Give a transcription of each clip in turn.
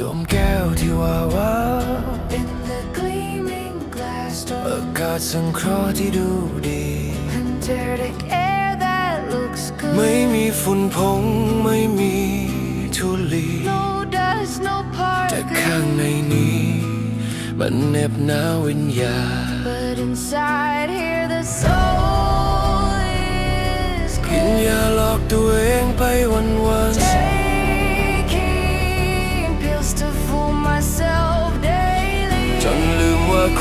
ดมแก้วที่วาวาอากาศสังเคราะห์ที่ดูดี ไม่มีฝุ่นผงไม่มีทุลีแต่ข้างในนี้ มันเน็บหนาววิญญาณกินยาหลอกตัวเองไปวันวัน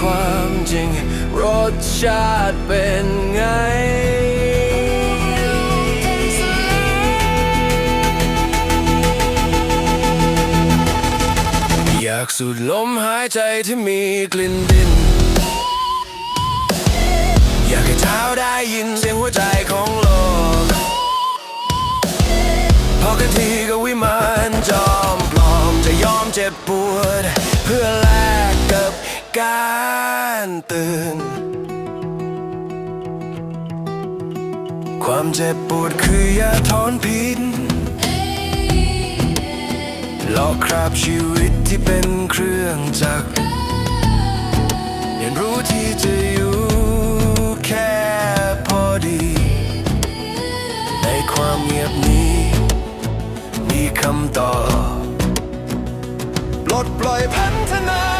ความจริง รสชาติเป็นไงอยากสูดลมหายใจที่มีกลิ่นดิน อยากให้เท้าได้ยินเสียงหัวใจของโลก พอกันทีก็วิมานจอมปลอมจะยอมเจ็บปวด เพื่อแล การตื่น ความเจ็บปวดคือยาถอนพิษหลอกคราบชีวิตที่เป็นเครื่องจักรเรียนรู้ที่จะอยู่แค่พอดี ในความเงียบนี้ มีคำตอบ ปลดปล่อยพันธนา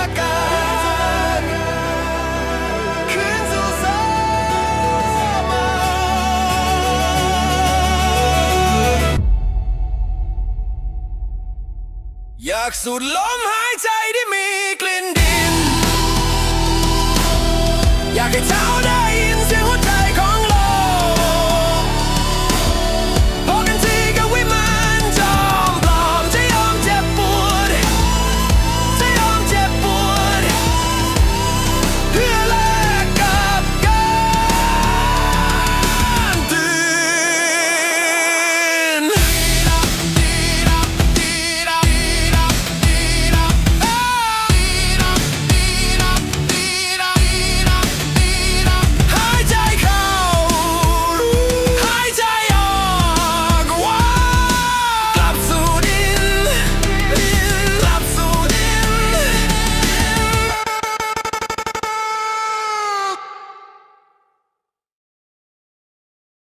อยากสูดลมหายใจที่มีกลิ่น